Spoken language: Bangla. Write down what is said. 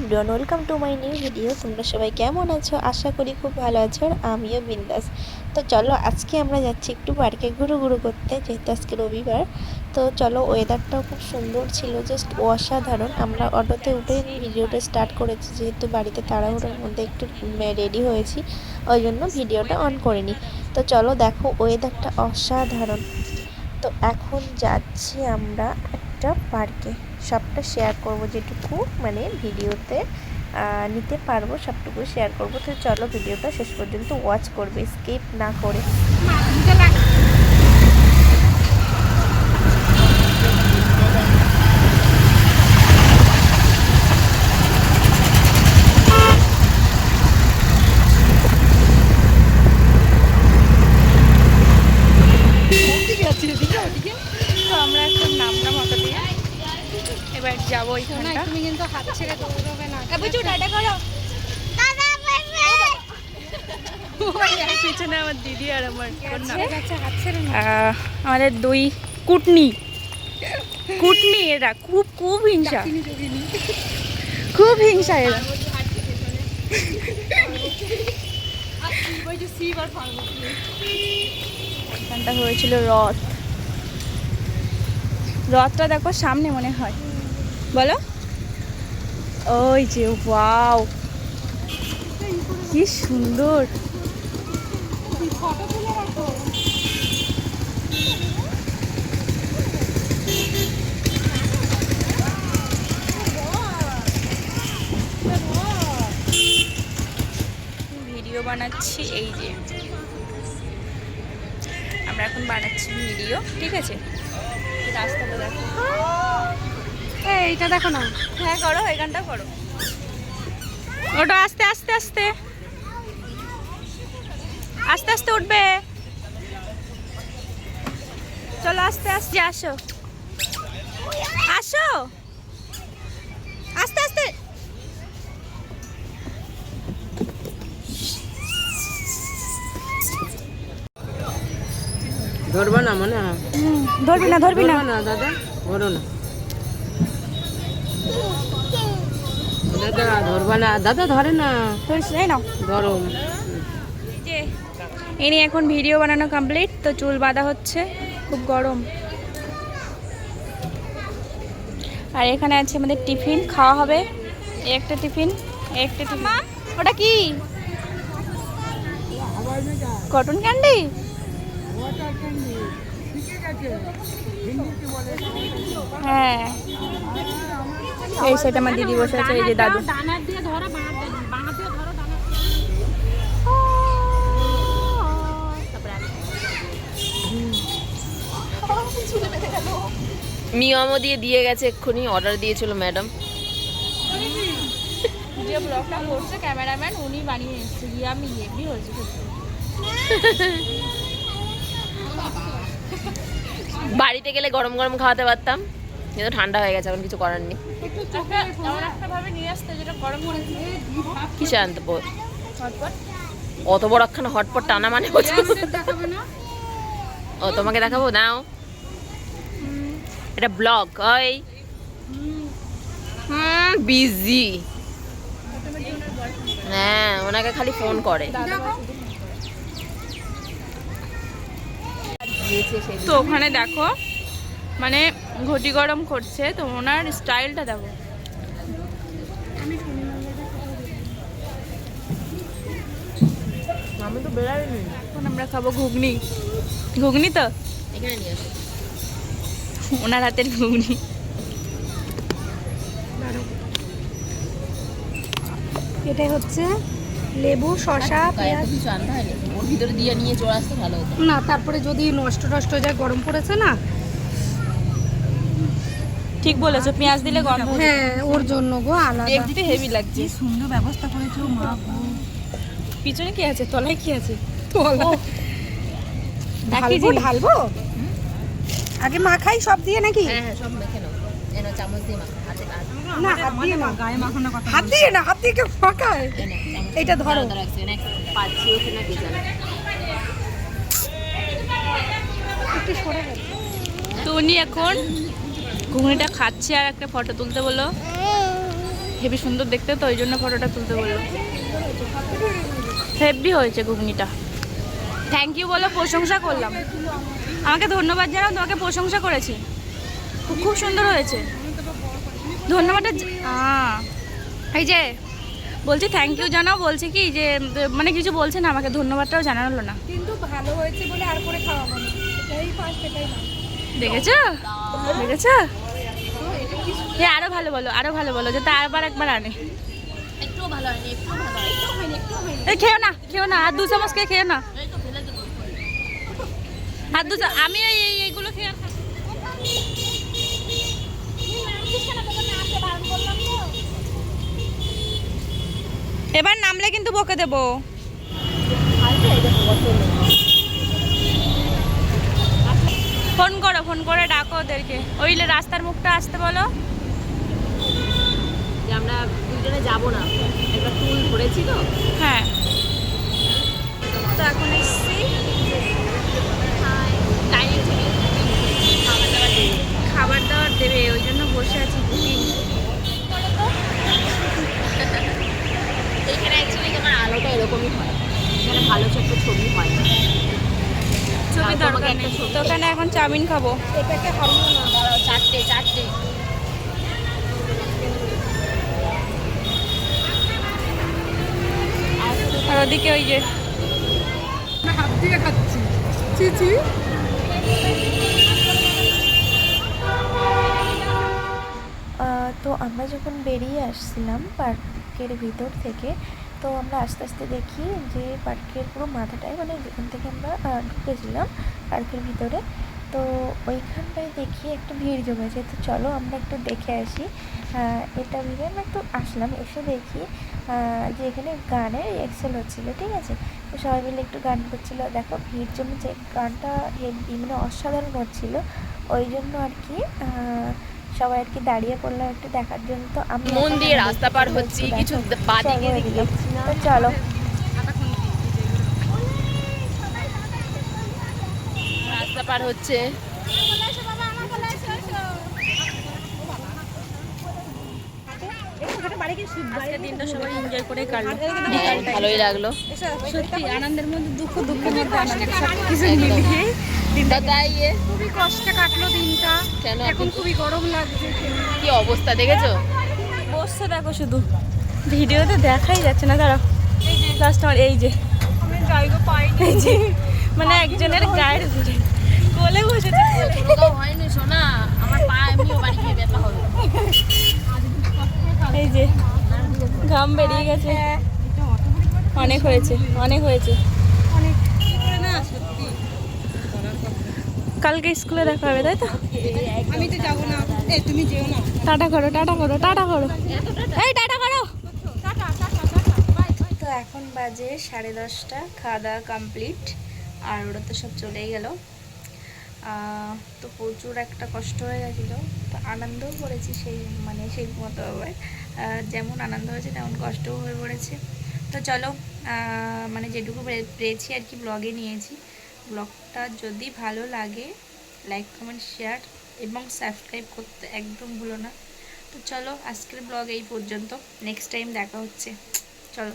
Everyone welcome to my new video তোমরা সবাই কেমন আছো? আশা করি খুব ভালো আছো আর আমিও বিন্দাস। তো চলো, আজকে আমরা যাচ্ছি একটু পার্কে ঘুরু ঘুরু করতে, যেহেতু আজকে রবিবার। তো চলো ওয়েদারটাও খুব সুন্দর ছিল জাস্ট অসাধারণ। আমরা অটোতে উঠে ভিডিওটা স্টার্ট করেছি, যেহেতু বাড়িতে তাড়াহুড়োর মধ্যে একটু রেডি হয়েছি, ওই জন্য ভিডিওটা অন করিনি। তো চলো, দেখো ওয়েদারটা অসাধারণ। তো এখন যাচ্ছি আমরা একটা পার্কে সবটা শেয়ার করব যেটুকু মানে ভিডিওতে নিতে পারব, সবটুকু শেয়ার করব। তো চলো ভিডিওটা শেষ পর্যন্ত ওয়াচ করবে স্কিপ না করে তো আমরা এখন নামলাম অটো দিয়ে এবার যাব তুমি কিন্তু হাত ছেড়ে দৌড়বে না। বুঝু টাটা করো। পিছনে আমার দিদি আর আমার আহ, আমাদের দুই কুটনি। কুটনি এরা খুব খুব হিংসা। খুব হিংসা এরা। এখানটা হয়েছিল রথ। রথটা দেখো সামনে মনে হয়। বলো। ওই যে, ওয়াও। কি সুন্দর। ভিডিও বানাচ্ছি, এই যে। আমরা এখন বানাচ্ছি ভিডিও, ঠিক আছে? রাস্তাটা দেখো। এইটা দেখো না। হ্যাঁ করো এখানটা করো। ওটা আস্তে আস্তে আস্তে। আস্তে আস্তে উঠবে। চলো আস্তে আস্তে আসো। আসো। আস্তে আস্তে। ধরবা না মনে হয়? ধরবি না ধরবি না। না দাদা? ধরো না। দাদা ধরবা না। দাদা ধরে না। নাও। ইনি এখন ভিডিও বানানো কমপ্লিট তো চুল বাঁধা হচ্ছে খুব গরম। আর এখানে আছে আমাদের টিফিন খাওয়া হবে। একটা টিফিন একটা টিফিন। ওটা কি? Cotton candy? হ্যাঁ। এই সাইড আমার দিদি বসে আছে এই যে দাদু। মিয়ামও দিয়ে দিয়ে গেছে এক্ষুনি অর্ডার দিয়েছিল ম্যাডাম যে ব্লগটা করছে ক্যামেরাম্যান উনি বানিয়ে এসেছে। ইয়ামি হেভি হয়েছে বাড়িতে গেলে গরম গরম খাওয়াতে পারতাম। কিন্তু ঠান্ডা হয়ে গেছে, এখন কিছু করার নেই। আনতে পো- অত বড় একখানা হটপট টানা মানে ও, তোমাকে দেখাবো? নাও। এটা ব্লগ ওই। হুম বিজি হ্যাঁ ওনাকে খালি ফোন করে। তো ওখানে দেখো মানে ঘটি গরম করছে তো ওনার স্টাইলটা দেখো। আমি তো বেড়াইনি এখন আমরা খাব ঘুগনি। ঘুগনি তো? এখানে নিয়ে আসো। ওনার হাতের ঘুগনি। এটাই হচ্ছে লেবু শশা ওর ভিতরে দিয়ে নিয়ে চলে আসতে ভালো হতো। না তারপরে যদি নষ্ট নষ্ট হয়ে যায় গরম পড়েছে না ঠিক বলেছ পেঁয়াজ দিলে গন্ধ হ্যাঁ ওর জন্য গো আলাদা দেখতে হেভি লাগছে সুন্দর ব্যবস্থা করেছ মা পিছনে কি আছে তলায় কি আছে ঢালবো। ঢালবো আগে মাখাই সব দিয়ে নাকি হ্যাঁ হ্যাঁ সব মেখে নাও এনো চামচ দিয়ে মাখো হাতে হাত না হাত দিয়ে হাত দিয়ে কেউ মাখায় ধরো। পাচ্ছি ওখানে তো উনি এখন ঘুগনিটা খাচ্ছে আর একটা ফটো তুলতে বলল। হেভি সুন্দর দেখতে তো, ওই জন্য ফটোটা তুলতে বলল। হেভি হয়েছে ঘুগনিটা। থ্যাংক ইউ বলো প্রশংসা করলাম। আমাকে ধন্যবাদ জানাও, তোমাকে প্রশংসা করেছি। খুব খুব সুন্দর হয়েছে। ধন্যবাদটা এই যে বলছি থ্যাংক ইউ জানাও, বলছে কি যে মানে কিছু বলছে না, আমাকে ধন্যবাদটাও জানালো না। কিন্তু ভালো হয়েছে বলে আর করে খাওয়াবো না। দেখেছ? দেখেছ? এ আরও ভালো বলো আরও ভালো বলো যাতে আবার একবার আনে। খেও না খেও না আর দু চামচ খেয়ে খেও না। আর দু আমি এই এই- এইগুলো খেয়ে। এবার নামলে কিন্তু বকে দেবো। ফোন করো ফোন করে ডাকো ওদেরকে। ওই লে রাস্তার মুখটা আসতে বলো। যে আমরা দুজনে যাব না। একটা টুল ধরেছি তো। হ্যাঁ। তো এখন এসছি। খাবার দাবার দেবে। ওই জন্য বসে আছি। এখানে অ্যাকচুয়ালি তোমার আলোটা এরকমই হয়। এখানে ভালো ছোট্ট ছবি হয় না। ছবি দরকার নেই। ওখানে এখন চাউমিন খাব। এটাকে হারিও না। দাঁড়াও, চারটে চারটে। আর ওদিকে ওই যে না হাত দিয়ে খাচ্ছি। চিচি আহ, তো আমরা যখন বেরিয়ে আসছিলাম পার্কের ভিতর থেকে তো আমরা আস্তে আস্তে দেখি যে পার্কের পুরো মাথাটায় মানে যেখান থেকে আমরা ঢুকেছিলাম পার্কের ভিতরে। তো ওইখানটায় দেখি একটু ভিড় জমেছে। তো চলো আমরা একটু দেখে আসি। এটা ভেবে আমরা একটু আসলাম। এসে দেখি যে এখানে গানের রিহার্সেল হচ্ছিল, ঠিক আছে? তো সবাই মিলে একটু গান করছিল। দেখো, ভিড় জমেছে। গানটা হেভি মানে অসাধারণ হচ্ছিল। ওই জন্য আর কি সবাই আর কি দাঁড়িয়ে পড়লাম একটু দেখার জন্য। তো আমি মন দিয়ে রাস্তা পার হচ্ছি, কিছু বাদিকে। যাচ্ছি না। চলো। রাস্তা পার হচ্ছে। দিনটা সবাই এনজয় করে কাটলো। ভালোই লাগল। সত্যি আনন্দের মধ্যে দুঃখ দুঃখের মধ্যে কিছু মিলিয়ে খুবই কষ্টে কাটলো দিনটা। কেন এখন খুবই গরম লাগছে। কি অবস্থা দেখেছ? বসছে দেখো শুধু। ভিডিওতে দেখাই যাচ্ছে না দাঁড়াও। লাস্ট আমার এই যে। আমি জায়গা পাইনি। যে মানে একজনের গায়ের কোলে বসেছে হয়নি আমার পা এমনিও বাড়ি গিয়ে ব্যথা হবে এই যে ঘাম বেরিয়ে গেছে। অনেক হয়েছে অনেক হয়েছে। কালকে স্কুলে দেখা হবে তাই তো? আমি তো যাব না। এ তুমি যেও না। টাটা করো টাটা করো টাটা করো। এই টাটা করো। তো এখন বাজে সাড়ে দশটা খাওয়া দাওয়া কমপ্লিট আর ওরা তো সব চলেই গেল। তো প্রচুর একটা কষ্ট হয়ে গেছিল। তো আনন্দও করেছি সেই মানে সেই মতো আবার। যেমন আনন্দ হয়েছে তেমন কষ্টও হয়ে পড়েছে। তো চলো মানে যেটুকু পেরে- পেরেছি আর কি ব্লগে নিয়েছি। ব্লগটা যদি ভালো লাগে লাইক কমেন্ট শেয়ার এবং সাবস্ক্রাইব করতে একদম ভুলো না। তো চলো আজকের ব্লগ এই পর্যন্ত। নেক্সট টাইম দেখা হচ্ছে। চলো